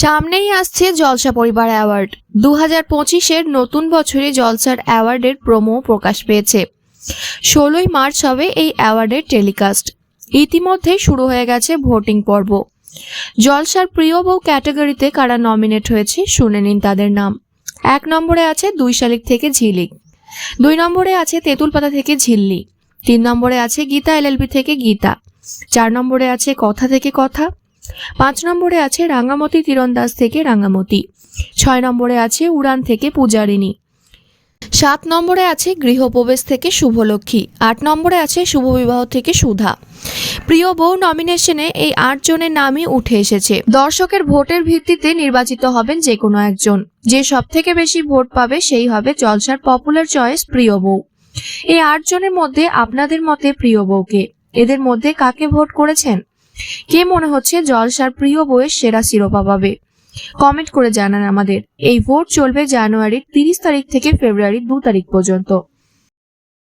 সামনেই আসছে জলসা পরিবার অ্যাওয়ার্ড। দু হাজার পঁচিশের নতুন বছরে জলসার অ্যাওয়ার্ডের প্রোমো প্রকাশ পেয়েছে। ষোলোই মার্চ হবে এই অ্যাওয়ার্ডের টেলিকাস্ট। ইতিমধ্যে শুরু হয়ে গেছে ভোটিং পর্ব। জলসার প্রিয় বউ ক্যাটাগরিতে কারা নমিনেট হয়েছে শুনে নিন তাদের নাম। এক নম্বরে আছে দুই শালিক থেকে ঝিলিক। দুই নম্বরে আছে তেঁতুলপাতা থেকে ঝিল্লি। তিন নম্বরে আছে গীতা এলএলবি থেকে গীতা। চার নম্বরে আছে কথা থেকে কথা। পাঁচ নম্বরে আছে রাঙামতি তীরন্দাজ থেকে রাঙামতি। ছয় নম্বরে আছে উড়ান থেকে পূজারিণী। সাত নম্বরে আছে গৃহপ্রবেশ থেকে শুভলক্ষ্মী। আট নম্বরে আছে শুভবিবাহ থেকে সুধা। প্রিয় বউ নমিনেশনে এই আট জনের নামই উঠে এসেছে। দর্শকের ভোটের ভিত্তিতে নির্বাচিত হবেন যে কোনো একজন। যে সব থেকে বেশি ভোট পাবে সেই হবে জলসার পপুলার চয়েস প্রিয় বউ। এই আট জনের মধ্যে আপনাদের মতে প্রিয় বউকে। এদের মধ্যে কাকে ভোট করেছেন? কে মনে হচ্ছে জলসার প্রিয় বইয়ের সেরা শিরোপা পাবে? কমেন্ট করে জানান আমাদের। এই ভোট চলবে জানুয়ারির তিরিশ তারিখ থেকে ফেব্রুয়ারির দু তারিখ পর্যন্ত।